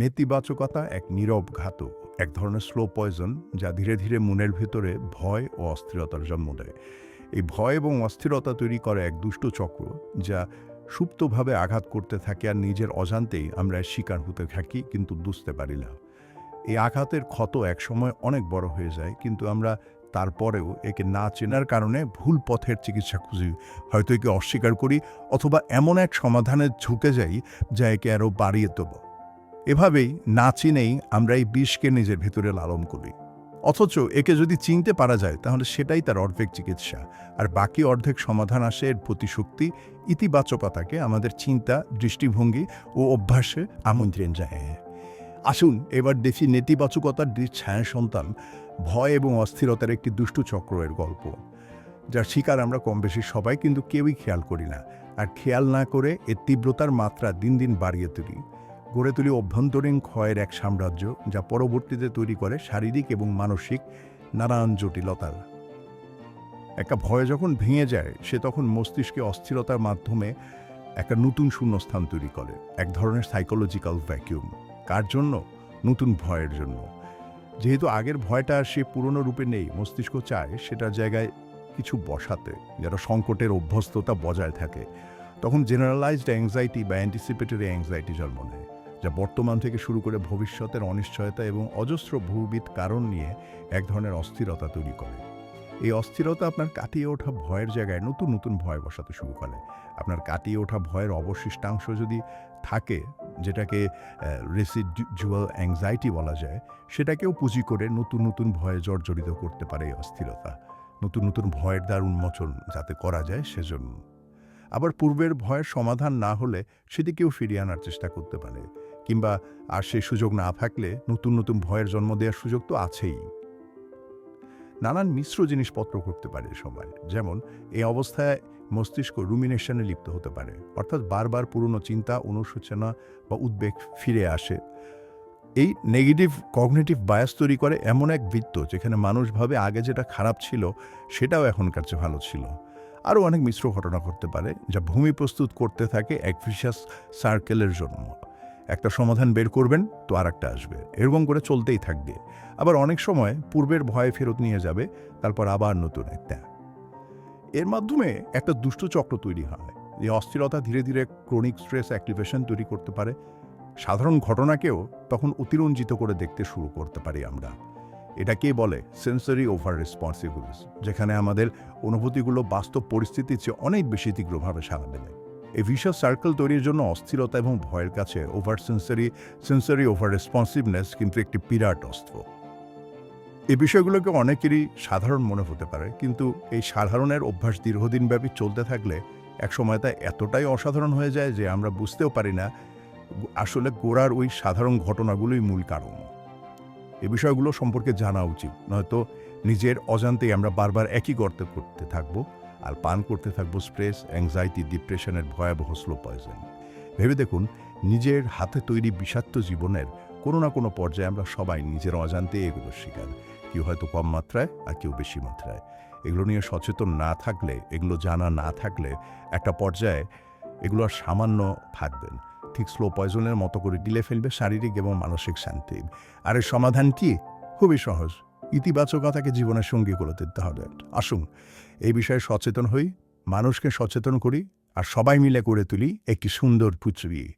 নেতিবাচকতা এক নীরব ঘাতক, এক ধরনের স্লো পয়জন যা ধীরে ধীরে মনের ভেতরে ভয় ও অস্থিরতার জন্ম দেয়। এই ভয় এবং অস্থিরতা তৈরি করে এক দুষ্ট চক্র যা সুপ্তভাবে আঘাত করতে থাকে আর নিজের অজান্তেই আমরা শিকার হতে থাকি কিন্তু বুঝতে পারি না। এই আঘাতের ক্ষত একসময় অনেক বড় হয়ে যায় কিন্তু আমরা তারপরেও একে না চেনার কারণে ভুল পথের চিকিৎসা খুঁজি। হয়তো একে অস্বীকার করি অথবা এমন এক সমাধানে ঝুঁকে যাই যা একে আরও বাড়িয়ে দেব এভাবেই না চিনেই আমরা এই বিষকে নিজের ভেতরে লালন করি। অথচ একে যদি চিনতে পারা যায়, তাহলে সেটাই তার অর্ধেক চিকিৎসা। আর বাকি অর্ধেক সমাধান আসে এর প্রতিশক্তি, ইতিবাচকতাকে আমাদের চিন্তা, দৃষ্টিভঙ্গি ও অভ্যাসে আমন্ত্রণ যায় আসুন, এবার দেখি নেতিবাচকতার ছায়া সন্তান, ভয় এবং অস্থিরতার একটি দুষ্টু চক্রের গল্প। যার শিকার আমরা কম বেশি সবাই, কিন্তু কেউই খেয়াল করি না। আর খেয়াল না করে এর তীব্রতার মাত্রা দিন দিন বাড়িয়ে তুলি। গড়ে তুলি অভ্যন্তরীণ ক্ষয়ের এক সাম্রাজ্য, যা পরবর্তীতে তৈরি করে শারীরিক এবং মানসিক নানান জটিলতার। একটা ভয় যখন ভেঙে যায়, সে তখন মস্তিষ্কে অস্থিরতার মাধ্যমে একটা নতুন শূন্যস্থান তৈরি করে, এক ধরনের সাইকোলজিক্যাল ভ্যাকিউম কার জন্য? নতুন ভয়ের জন্য। যেহেতু আগের ভয়টা সে পুরনো রূপে নেই, মস্তিষ্ক চায় সেটার জায়গায় কিছু বসাতে যেটা সংকটের অভ্যস্ততা বজায় থাকে। তখন জেনারেলাইজড অ্যাংজাইটি বা অ্যান্টিসিপেটরি অ্যাংজাইটি জন্ম নেয়। যা বর্তমান থেকে শুরু করে ভবিষ্যতের অনিশ্চয়তা এবং অজস্র বহুবিধ কারণ নিয়ে এক ধরনের অস্থিরতা তৈরি করে। এই অস্থিরতা আপনার কাটিয়ে ওঠা ভয়ের জায়গায় নতুন নতুন ভয় বসাতে শুরু করে। আপনার কাটিয়ে ওঠা ভয়ের অবশিষ্টাংশ যদি থাকে, যেটাকে রেসিডুয়াল অ্যাংজাইটি বলা যায়, সেটাকেও পুঁজি করে নতুন নতুন ভয়ে জর্জরিত করতে পারে এই অস্থিরতা। নতুন নতুন ভয়ের দ্বার উন্মোচন যাতে করা যায় সেজন্য। আবার পূর্বের ভয়ের সমাধান না হলে সেদিকেও ফিরিয়ে আনার চেষ্টা করতে পারে। কিংবা আর সেই সুযোগ না থাকলে নতুন নতুন ভয়ের জন্ম দেওয়ার সুযোগ তো আছেই। নানান মিশ্র জিনিসপত্র করতে পারে সময়, যেমন এই অবস্থায় মস্তিষ্ক রুমিনেশনে লিপ্ত হতে পারে, অর্থাৎ বারবার পুরনো চিন্তা, অনুশোচনা বা উদ্বেগ ফিরে আসে। এই নেগেটিভ কগনেটিভ বায়াস তৈরি করে এমন এক বৃত্ত যেখানে মানুষ ভাবে আগে যেটা খারাপ ছিল সেটাও এখনকার চেয়ে ভালো ছিল। আরও অনেক মিশ্র ঘটনা করতে পারে, যা ভূমি প্রস্তুত করতে থাকে এক ভিশাস সার্কেলের জন্য। একটা সমাধান বের করবেন, তো আর একটা আসবে। এরকম করে চলতেই থাকবে। আবার অনেক সময় পূর্বের ভয়ে ফেরত নিয়ে যাবে, তারপর আবার নতুন একটা। এর মাধ্যমে একটা দুষ্ট চক্র তৈরি হয় এই অস্থিরতা ধীরে ধীরে ক্রনিক স্ট্রেস অ্যাক্টিভেশন তৈরি করতে পারে। সাধারণ ঘটনাকেও তখন অতিরঞ্জিত করে দেখতে শুরু করতে পারি আমরা। এটাকেই বলে সেন্সরি ওভার রেসপন্সিবলস যেখানে আমাদের অনুভূতিগুলো বাস্তব পরিস্থিতির চেয়ে অনেক বেশি তীব্রভাবে সাড়া দেবে এই ভিশাস সার্কেল তৈরির জন্য অস্থিরতা এবং ভয়ের কাছে over sensory sensory over responsiveness কিন্তু একটি বিরাট অস্ত্র। এই বিষয়গুলোকে অনেকেরই সাধারণ মনে হতে পারে, কিন্তু এই সাধারণের অভ্যাস দীর্ঘদিনব্যাপী চলতে থাকলে একসময় তা এতটাই অসাধারণ হয়ে যায় যে আমরা বুঝতেও পারি না আসলে গোড়ার ওই সাধারণ ঘটনাগুলোই মূল কারণ। এ বিষয়গুলো সম্পর্কে জানা উচিত, নয়তো নিজের অজান্তেই আমরা বারবার একই গর্তে করতে থাকব। আর পান করতে থাকব স্ট্রেস অ্যাংজাইটি ডিপ্রেশনের ভয়াবহ স্লো পয়জন ভেবে দেখুন, নিজের হাতে তৈরি বিষাক্ত জীবনের কোনো না কোনো পর্যায়ে আমরা সবাই নিজের অজান্তে এগুলোর শিকার। কেউ হয়তো কম মাত্রায় আর কেউ বেশি মাত্রায়। এগুলো নিয়ে সচেতন না থাকলে, এগুলো জানা না থাকলে একটা পর্যায়ে এগুলো আর সামান্য থাকবেন ঠিক স্লো পয়জনের মতো করে গিলে ফেলবে শারীরিক এবং মানসিক শান্তি। আর এর সমাধান কি? খুবই সহজ। ইতিবাচকতাকে জীবনের সঙ্গী করে দিতে হবে। আসুন এই বিষয়ে সচেতন হই, মানুষকে সচেতন করি আর সবাই মিলে করে তুলি একটি সুন্দর পৃথিবী।